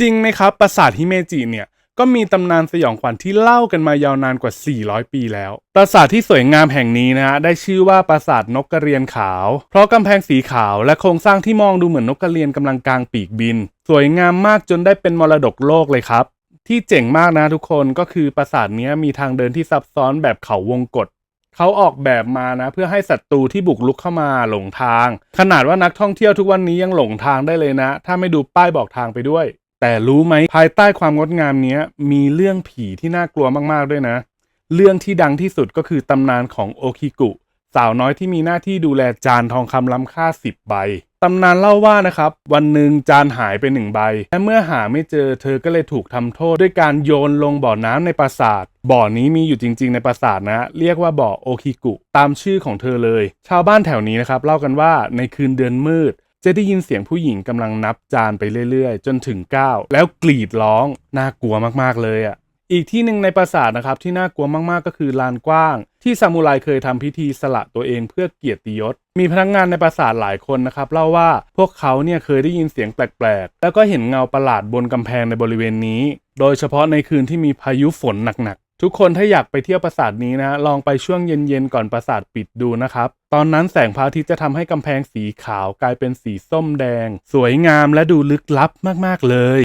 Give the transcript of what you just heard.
จริงไหมครับ ปราสาทฮิเมจิเนี่ยก็มีตำนานสยองขวัญที่เล่ากันมายาวนานกว่า 400 ปีแล้ว ปราสาทที่สวยงามแห่งนี้นะฮะได้ชื่อว่าปราสาทนกกระเรียนขาว เพราะกำแพงสีขาวและโครงสร้างที่มองดูเหมือนนกกระเรียนกำลังกางปีกบิน สวยงามมากจนได้เป็นมรดกโลกเลยครับ ที่เจ๋งมากนะทุกคนก็คือปราสาทนี้มีทางเดินที่ซับซ้อนแบบเขาวงกตเขาออกแบบมานะเพื่อให้ศัตรูที่บุกลุกเข้ามาหลงทาง ขนาดว่านักท่องเที่ยวทุกวันนี้ยังหลงทางได้เลยนะ ถ้าไม่ดูป้ายบอกทางไปด้วย แต่รู้ไหมภายใต้ความงดงามนี้มีเรื่องผีที่น่ากลัวมากๆด้วยนะ เรื่องที่ดังที่สุดก็คือตำนานของโอคิกุ สาวน้อยที่มีหน้าที่ดูแลจานทองคำล้ำค่า 10 ใบตำนานเล่าว่านะครับ วันหนึ่งจานหายไปหนึ่งใบ และเมื่อหาไม่เจอเธอก็เลยถูกทำโทษ ด้วยการโยนลงบ่อน้ำในปราสาท บ่อนี้มีอยู่จริง ๆ ในปราสาทนะ เรียกว่าบ่อโอคิกุ ตามชื่อของเธอเลย ชาวบ้านแถวนี้นะครับ เล่ากันว่าในคืนเดือนมืด จะได้ยินเสียงผู้หญิงกำลังนับจานไปเรื่อยๆ จนถึง 9 แล้วกรีดร้องน่ากลัวมากๆเลยอะอีกที่หนึ่งในปราสาทนะครับที่น่ากลัวมากๆก็คือลานกว้าง ที่ซามูไรเคยทำพิธีสละตัวเองเพื่อเกียรติยศ มีพนักงานในปราสาทหลายคนนะครับเล่าว่าพวกเขาเนี่ยเคยได้ยินเสียงแปลกๆ แล้วก็เห็นเงาประหลาดบนกำแพงในบริเวณนี้ โดยเฉพาะในคืนที่มีพายุฝนหนักๆ ทุกคนถ้าอยากไปเที่ยวปราสาทนี้นะ ลองไปช่วงเย็นๆก่อนปราสาทปิดดูนะครับ ตอนนั้นแสงพระอาทิตย์จะทำให้กำแพงสีขาวกลายเป็นสีส้มแดง สวยงามและดูลึกลับมากๆเลย